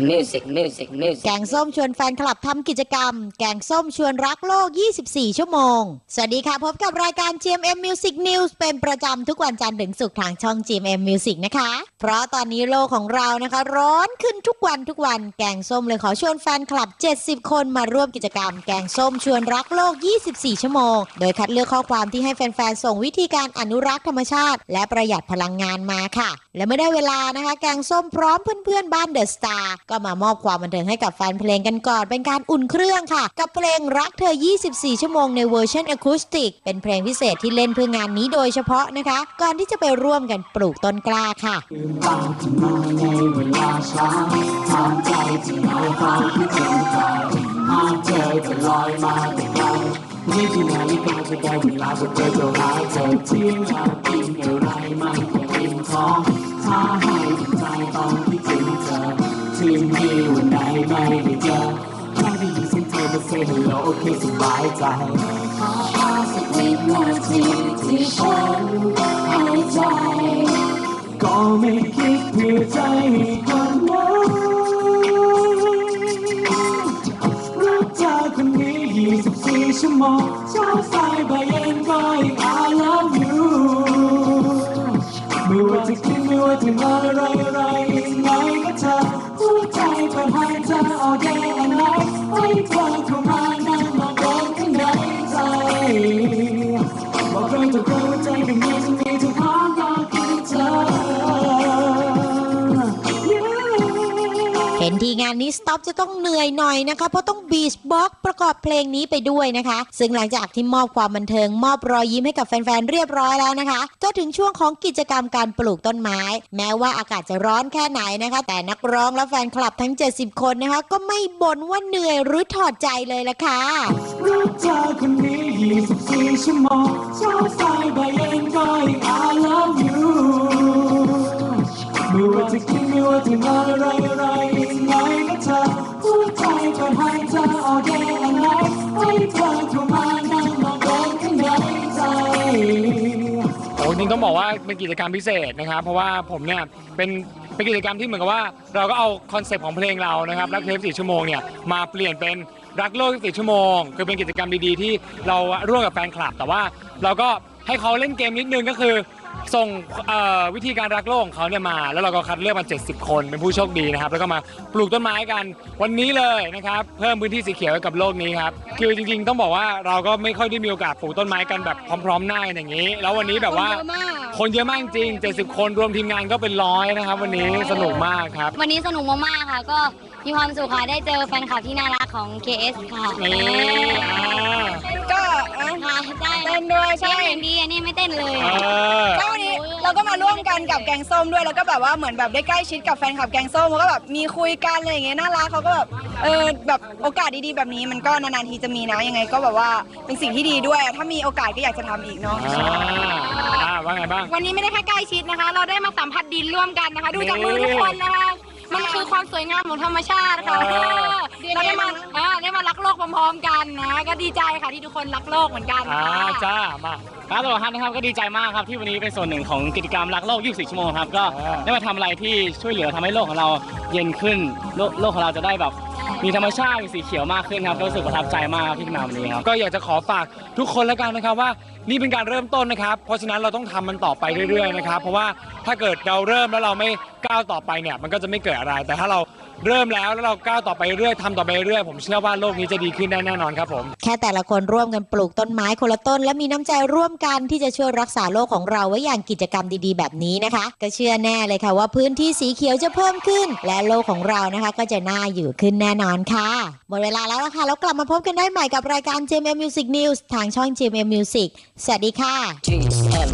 music, music, music. แกงส้มชวนแฟนคลับทำกิจกรรม แกงส้มชวนรักโลก 24 ชั่วโมง สวัสดีค่ะ พบกับรายการ GMM Music News เป็นประจำทุกวันจันทร์ถึงศุกร์ทางช่อง GMM Music นะคะ เพราะตอนนี้โลกของเรานะคะ ร้อนขึ้นทุกวันทุกวัน แกงส้มเลยขอชวนแฟนคลับ 70 คนมาร่วมกิจกรรม แกงส้มชวนรักโลก 24 ชั่วโมง โดยคัดเลือกข้อความที่ให้แฟนๆ ส่งวิธีการอนุรักษ์ธรรมชาติ และประหยัดพลังงานมาค่ะ และเมื่อได้เวลานะคะ แกงส้มพร้อมเพื่อนๆบ้านเดอะสตาร์ก็มามอบความบันเทิงให้กับแฟนเพลงกันก่อน เป็นการอุ่นเครื่องค่ะ กับเพลงรักเธอ 24 ชั่วโมงในเวอร์ชันอะคูสติก เป็นเพลงพิเศษที่เล่นเพื่องานนี้โดยเฉพาะนะคะ ก่อนที่จะไปร่วมกันปลูกต้นกล้าค่ะมาขึ้นมาในเวลาเช้าถามใจที่ไหนความคิดถึงใครหากเจอจะลอยมาแต่ไกลนี่ที่นาฬิกาจะได้เวลาจะเจอเจะหายเธอเที่ยงอยากกินอะไรมันแค่ริมท้องถ้าให้ใจต้องคิดถึงเธอ ทีมที่วันไหนไม่ได้เจอแค่ได้ยินเสียงเธอมาเซ็นแล้วโอเคสบายใจขออาสักวินาทีที่ฉันหายใจ ก็ไม่คิดเพื่อใจให้คนนั้นรักเธอคนนี้ 24 ชั่วโมงเช้าสายบ่ายเย็นานนี้สต็อปจะต้องเหนื่อยหน่อยนะคะ เพราะต้องบีชบ็อกประกอบเพลงนี้ไปด้วยนะคะ ซึ่งหลังจากที่มอบความบันเทิง มอบรอยยิ้มให้กับแฟนๆเรียบร้อยแล้วนะคะก็ถึงช่วงของกิจกรรมการปลูกต้นไม้ แม้ว่าอากาศจะร้อนแค่ไหนนะคะ แต่นักร้องและแฟนคลับทั้ง 70 คนนะคะ ก็ไม่บ่นว่าเหนื่อยหรือถอดใจเลยละค่ะรักเธอคนนี้ 24 ชั่วโมงเช้าสายบ่ายเย็นก็ยัง I love you ไม่ว่าจะคิดไม่ว่าจะนอนอะไรอะไร โอ้จริงต้องบอกว่าเป็นกิจกรรมพิเศษนะครับ เพราะว่าผมเนี่ยเป็นเป็นกิจกรรมที่เหมือนกับว่า เราก็เอาคอนเซปต์ของเพลงเรานะครับรักเทป4ชั่วโมงเนี่ยมาเปลี่ยนเป็นรักโลก4ชั่วโมง คือเป็นกิจกรรมดีๆที่เราร่วมกับแฟนคลับ แต่ว่าเราก็ให้เขาเล่นเกมนิดนึงก็คือ ส่งเอ่อวิธีการรักโลกของเขาเนี่ยมา แล้วเราก็คัดเลือกมา 70 คนเป็นผู้โชคดีนะครับ แล้วก็มาปลูกต้นไม้กันวันนี้เลยนะครับ เพิ่มพื้นที่สีเขียวให้กับโลกนี้ครับ คือจริงๆ ต้องบอกว่าเราก็ไม่ค่อยได้มีโอกาสปลูกต้นไม้กันแบบพร้อมๆหน้ากันอย่างนี้ แล้ววันนี้แบบว่าคนเยอะมากจริง 70 คนรวมทีมงานก็เป็นร้อยนะครับ วันนี้สนุกมากครับ วันนี้สนุกมากๆค่ะ ก็ มีความสุขค่ะได้เจอแฟนคลับที่น่ารักของ KS ค่ะนี่อ่าก็อะค่ะได้เต้นด้วยใช่ เต้นอย่างดีอันนี้ไม่เต้นเลย เออ ก็วันนี้เราก็มาร่วมกันกับแกงส้มด้วยแล้วก็แบบว่าเหมือนแบบได้ใกล้ชิดกับแฟนคลับแกงส้มแล้วก็แบบมีคุยกันอะไรอย่างเงี้ยน่ารักเขาก็แบบเออแบบโอกาสดีๆแบบนี้มันก็นานๆทีจะมีนะยังไง ก็แบบว่าเป็นสิ่งที่ดีด้วย ถ้ามีโอกาสก็อยากจะทำอีกเนาะอ่าอ่าว่าไงบ้าง วันนี้ไม่ได้แค่ใกล้ชิดนะคะ เราได้มาสัมผัสดินร่วมกันนะคะ ดูจากมือทุกคนนะคะ มันคือความสวยงามของธรรมชาติค่ะเออเราได้มาเออได้มารักโลกพร้อมๆกันนะ ก็ดีใจค่ะที่ทุกคนรักโลกเหมือนกันอ่าค่ะ จ้ามาครับตลอดฮันนะครับก็ดีใจมากครับที่วันนี้เป็นส่วนหนึ่งของกิจกรรมรักโลก 24 ชั่วโมงครับก็อ่าได้มาทำอะไรที่ช่วยเหลือทำให้โลกของเราเย็นขึ้นโลกโลกของเราจะได้แบบ มีธรรมชาติมีสีเขียวมากขึ้นครับก็รู้สึกประทับใจมากที่มาวันนี้ครับก็อยากจะขอฝากทุกคนแล้วกันนะครับว่านี่เป็นการเริ่มต้นนะครับ เพราะฉะนั้นเราต้องทำมันต่อไปเรื่อยๆนะครับ เพราะว่าถ้าเกิดเราเริ่มแล้วเราไม่ก้าวต่อไปเนี่ย มันก็จะไม่เกิดอะไร แต่ถ้าเราเริ่มแล้วแล้วเราก้าวต่อไปเรื่อยทำต่อไปเรื่อยผมเชื่อว่าโลกนี้จะดีขึ้นได้แน่นอนครับผม แค่แต่ละคนร่วมกันปลูกต้นไม้คนละต้น และมีน้ำใจร่วมกันที่จะช่วยรักษาโลกของเราไว้อย่างกิจกรรมดีๆ แบบนี้นะคะ ก็เชื่อแน่เลยค่ะว่าพื้นที่สีเขียวจะเพิ่มขึ้น และโลกของเรานะคะ ก็จะน่าอยู่ขึ้นแน่นอนค่ะ หมดเวลาแล้วค่ะ แล้วกลับมาพบกันได้ใหม่กับรายการ JMM Music News ทางช่อง JMM Music สวัสดีค่ะ JMM